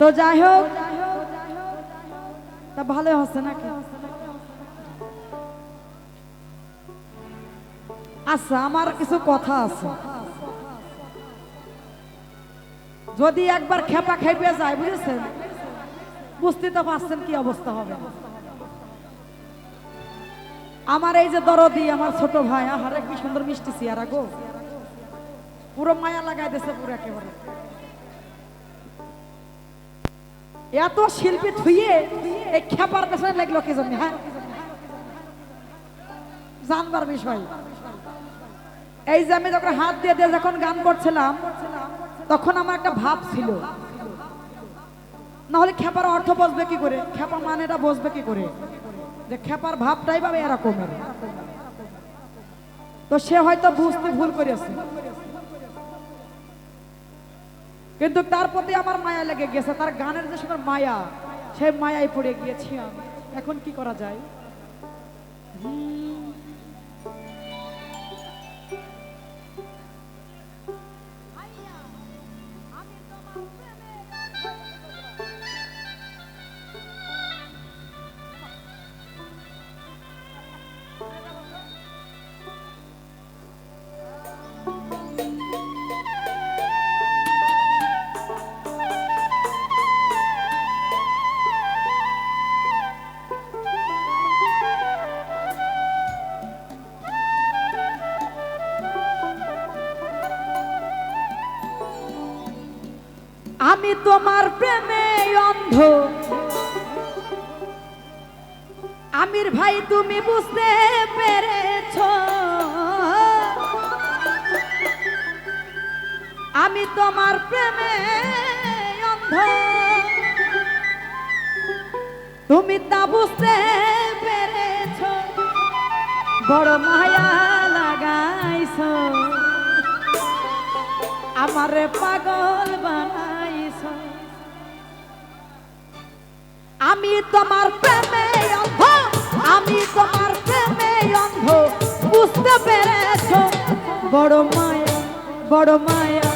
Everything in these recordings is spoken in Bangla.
তো যাই হোক, তা ভালো হচ্ছে নাকি? আচ্ছা আমার কিছু কথা আছে। যদি একবার খেপা খেপে যায়, বুঝেছেন? বুঝতে তো পারছেন কি অবস্থা হবে। আমার এই যে দরদি, আমার ছোট ভাই, আহারে, কি সুন্দর মিষ্টি চেয়ারা গো। পুরো মায়া লাগাই দিছে পুরো একেবারে। এত শিল্পী থুইয়ে এই খেপার পেছনে লাগল কি জন্য হ্যাঁ? জানবার বিষয়। এই যে আমি যখন হাত দিয়ে দিয়ে যখন গান করছিলাম, তখন আমার একটা ভাব ছিল। নাহলে খেপার অর্থ বসবে কি করে? খেপা মানেটা বসবে কি করে? যে খেপার ভাবটাই পাবে এরকমের। তো সে হয়তো বুঝতে ভুল করেছে। কিন্তু তার প্রতি আমার মায়া লেগে গেছে তার গানের যে সময় মায়া সেই মায়ায় পড়ে গিয়েছি আমি। এখন কি করা যায়? হুম, আমি তোমার প্রেমে অন্ধ। আমির ভাই, তুমি বুঝতে পেরেছ। আমি তোমার প্রেমে অন্ধ। তুমি তা বুঝতে পেরেছ। বড় মায়া লাগাইছ। আমারে পাগল বানাইছ। তোমার প্রেমে অন্ধ, আমি তোমার প্রেমে অন্ধ। বুঝতে পেরেছ? বড় মায়া বড় মায়া।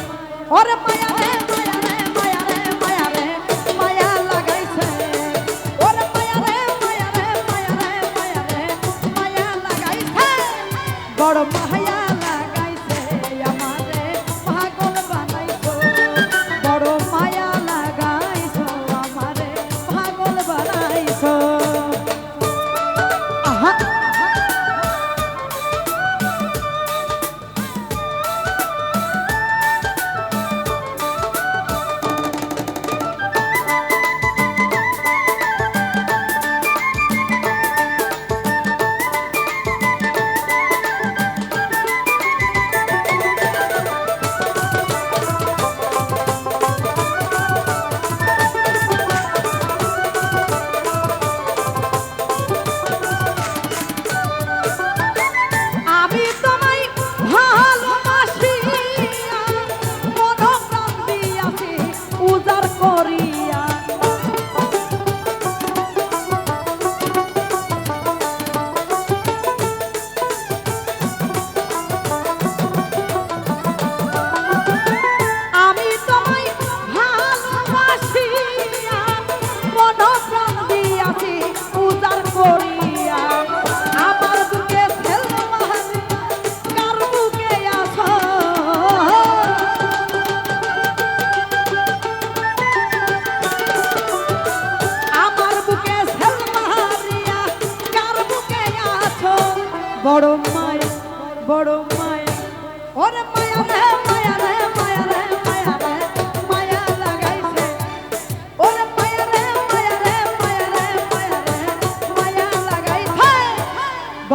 ওরে মায়া রে মায়া রে মায়া রে মায়া রে, মায়া লাগাইছে। ওরে মায়া রে মায়া রে মায়া রে মায়া রে, মায়া লাগাইছে। বড়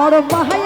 বড় মায়া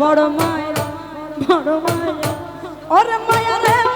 বড় মায়া বড় মায়া ওর মায়া রে